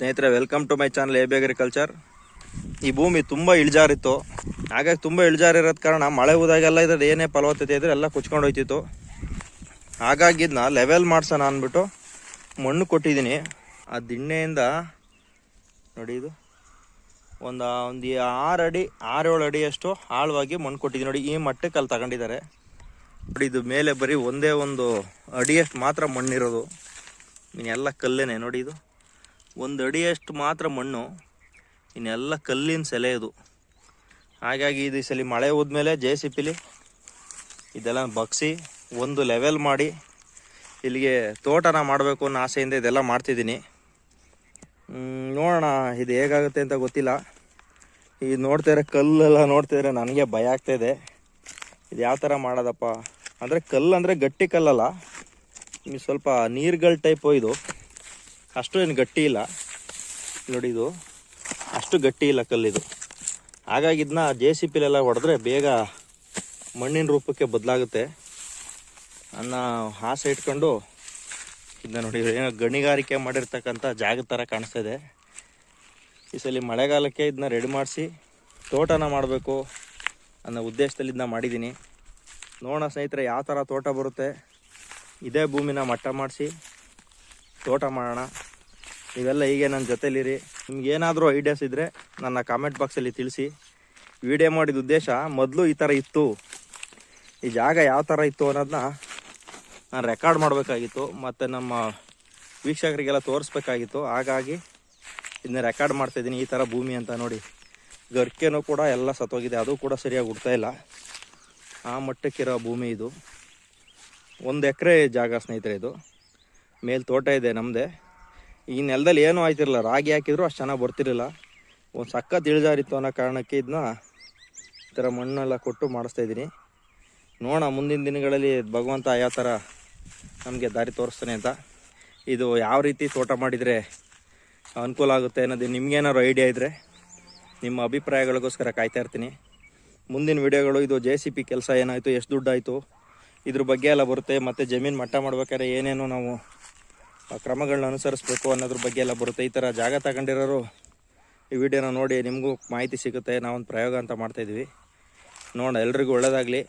ಸ್ನೇಹಿತರೆ welcome to my channel A B agriculture ಈ ಭೂಮಿ ತುಂಬ ಇಳಿಜಾರಿತ್ತು. ಹಾಗಾಗಿ ತುಂಬ ಇಳಿಜಾರಿರೋದ ಕಾರಣ ಮಳೆ ಹೋದಾಗೆಲ್ಲ ಇದ್ರದ್ದು ಏನೇ ಫಲವತ್ತತೆ ಇದ್ರೆ ಎಲ್ಲ ಕುಚ್ಕೊಂಡು ಹೋಯ್ತಿತ್ತು. ಹಾಗಾಗಿ ಇದನ್ನ ಲೆವೆಲ್ ಮಾಡ್ಸೋಣ ಅಂದ್ಬಿಟ್ಟು ಮಣ್ಣು ಕೊಟ್ಟಿದ್ದೀನಿ. ಆ ದಿಣ್ಣೆಯಿಂದ ನೋಡಿ ಇದು. ಒಂದು ಒಂದು ಆರು ಅಡಿ, ಆರೇಳು ಅಡಿಯಷ್ಟು ಆಳವಾಗಿ ಮಣ್ಣು ಕೊಟ್ಟಿದ್ದೀನಿ. ನೋಡಿ, ಈ ಮಟ್ಟಕ್ಕೆ ಅಲ್ಲಿ ತಗೊಂಡಿದ್ದಾರೆ. ನೋಡಿ, ಇದು ಮೇಲೆ ಬರೀ ಒಂದೇ ಒಂದು ಅಡಿಯಷ್ಟು ಮಾತ್ರ ಮಣ್ಣಿರೋದು. ಇನ್ನೆಲ್ಲ ಕಲ್ಲೇನೆ, ನೋಡಿ ಇದು. ಒಂದು ಅಡಿಯಷ್ಟು ಮಾತ್ರ ಮಣ್ಣು, ಇನ್ನೆಲ್ಲ ಕಲ್ಲಿನ ಸೆಲೆ ಇದು ಹಾಗಾಗಿ ಇದು ಈ ಸಲ ಮಳೆ ಹೋದ್ಮೇಲೆ ಜೆ ಸಿ ಪಿಲಿ ಇದೆಲ್ಲ ಬಗ್ಸಿ ಒಂದು ಲೆವೆಲ್ ಮಾಡಿ ಇಲ್ಲಿಗೆ ತೋಟನ ಮಾಡಬೇಕು ಅನ್ನೋ ಆಸೆಯಿಂದ ಇದೆಲ್ಲ ಮಾಡ್ತಿದ್ದೀನಿ. ನೋಡೋಣ ಇದು ಹೇಗಾಗುತ್ತೆ ಅಂತ ಗೊತ್ತಿಲ್ಲ. ಈಗ ನೋಡ್ತಿದ್ರೆ ಕಲ್ಲೆಲ್ಲ ನೋಡ್ತಿದ್ರೆ ನನಗೆ ಭಯ ಆಗ್ತಾಯಿದೆ ಇದು. ಯಾವ ಥರ ಮಾಡೋದಪ್ಪ? ಅಂದರೆ ಕಲ್ಲು ಅಂದರೆ ಗಟ್ಟಿ ಕಲ್ಲಲ್ಲ. ಈ ಸ್ವಲ್ಪ ನೀರುಗಳ ಟೈಪು ಇದು. ಅಷ್ಟು ಏನು ಗಟ್ಟಿ ಇಲ್ಲ. ನೋಡಿ ಇದು. ಅಷ್ಟು ಗಟ್ಟಿ ಇಲ್ಲ ಕಲ್ಲಿದು. ಹಾಗಾಗಿ ಇದನ್ನ ಜೆ ಸಿ ಪಿಲೆಲ್ಲ ಹೊಡೆದ್ರೆ ಬೇಗ ಮಣ್ಣಿನ ರೂಪಕ್ಕೆ ಬದಲಾಗುತ್ತೆ. ಅನ್ನೋ ಆಸೆ ಇಟ್ಕೊಂಡು ಇದನ್ನ ನೋಡಿ, ಏನೋ ಗಣಿಗಾರಿಕೆ ಮಾಡಿರ್ತಕ್ಕಂಥ ಜಾಗದ ಥರ ಕಾಣಿಸ್ತಾ ಇದೆ. ಈ ಸಲ ಮಳೆಗಾಲಕ್ಕೆ ಇದನ್ನ ರೆಡಿ ಮಾಡಿಸಿ ತೋಟನ ಮಾಡಬೇಕು ಅನ್ನೋ ಉದ್ದೇಶದಲ್ಲಿ ಇದನ್ನ ಮಾಡಿದ್ದೀನಿ. ನೋಡೋಣ ಸ್ನೇಹಿತರೆ, ಯಾವ ಥರ ತೋಟ ಬರುತ್ತೆ. ಇದೇ ಭೂಮಿನ ಮಟ್ಟ ಮಾಡಿಸಿ ತೋಟ ಮಾಡೋಣ. ನೀವೆಲ್ಲ ಹೀಗೆ ನನ್ನ ಜೊತೆಲಿರಿ. ನಿಮ್ಗೆ ಏನಾದರೂ ಐಡಿಯಾಸ್ ಇದ್ದರೆ ನನ್ನ ಕಾಮೆಂಟ್ ಬಾಕ್ಸಲ್ಲಿ ತಿಳಿಸಿ. ವಿಡಿಯೋ ಮಾಡಿದ ಉದ್ದೇಶ ಮೊದಲು ಈ ಥರ ಇತ್ತು. ಈ ಜಾಗ ಯಾವ ಥರ ಇತ್ತು ಅನ್ನೋದನ್ನ ನಾನು ರೆಕಾರ್ಡ್ ಮಾಡಬೇಕಾಗಿತ್ತು. ಮತ್ತು ನಮ್ಮ ವೀಕ್ಷಕರಿಗೆಲ್ಲ ತೋರಿಸ್ಬೇಕಾಗಿತ್ತು. ಹಾಗಾಗಿ ಇದನ್ನ ರೆಕಾರ್ಡ್ ಮಾಡ್ತಾಯಿದ್ದೀನಿ ಈ ಥರ ಭೂಮಿ ಅಂತ ನೋಡಿ. ಗರ್ಕೆನೂ ಕೂಡ ಎಲ್ಲ ಸತ್ತೋಗಿದೆ. ಅದು ಕೂಡ ಸರಿಯಾಗಿ ಹುಡ್ತಾ ಇಲ್ಲ. ಆ ಮಟ್ಟಕ್ಕಿರೋ ಭೂಮಿ ಇದು. ಒಂದು ಎಕರೆ ಜಾಗ ಸ್ನೇಹಿತರೆ ಇದು. ಮೇಲೆ ತೋಟ ಇದೆ ನಮ್ಮದೇ ಈ ನೆಲದಲ್ಲಿ ಏನೂ ಆಯ್ತಿರಲಿಲ್ಲ. ರಾಗಿ ಹಾಕಿದ್ರು ಅಷ್ಟು ಚೆನ್ನಾಗಿ ಬರ್ತಿರಲಿಲ್ಲ. ಒಂದು ಸಖತ್ ಇಳಿಜಾರಿತ್ತು ಅನ್ನೋ ಕಾರಣಕ್ಕೆ ಇದನ್ನ ಈ ಥರ ಮಣ್ಣೆಲ್ಲ ಕೊಟ್ಟು ಮಾಡಿಸ್ತಾ ಇದ್ದೀನಿ. ನೋಡೋಣ, ಮುಂದಿನ ದಿನಗಳಲ್ಲಿ ಭಗವಂತ ಯಾವ ಥರ ನಮಗೆ ದಾರಿ ತೋರಿಸ್ತಾನೆ ಅಂತ. ಇದು ಯಾವ ರೀತಿ ತೋಟ ಮಾಡಿದರೆ ಅನುಕೂಲ ಆಗುತ್ತೆ ಅನ್ನೋದು ನಿಮಗೇನಾದ್ರು ಐಡಿಯಾ ಇದ್ದರೆ ನಿಮ್ಮ ಅಭಿಪ್ರಾಯಗಳಿಗೋಸ್ಕರ ಕಾಯ್ತಾ ಇರ್ತೀನಿ. ಮುಂದಿನ ವಿಡಿಯೋಗಳು, ಇದು ಜೆ ಕೆಲಸ ಏನಾಯಿತು, ಎಷ್ಟು ದುಡ್ಡಾಯಿತು, ಇದ್ರ ಬಗ್ಗೆ ಎಲ್ಲ ಬರುತ್ತೆ. ಮತ್ತು ಜಮೀನು ಮಟ್ಟ ಮಾಡ್ಬೇಕಾದ್ರೆ ಏನೇನು ನಾವು ಕ್ರಮಗಳನ್ನ ಅನುಸರಿಸ್ಬೇಕು ಅನ್ನೋದ್ರ ಬಗ್ಗೆ ಎಲ್ಲ ಬರುತ್ತೆ. ಈ ಥರ ಜಾಗ ತಗೊಂಡಿರೋರು ಈ ವಿಡಿಯೋನ ನೋಡಿ ನಿಮಗೂ ಮಾಹಿತಿ ಸಿಗುತ್ತೆ. ನಾವೊಂದು ಪ್ರಯೋಗ ಅಂತ ಮಾಡ್ತಾಯಿದ್ವಿ ನೋಡೋಣ, ಎಲ್ರಿಗೂ ಒಳ್ಳೆಯದಾಗಲಿ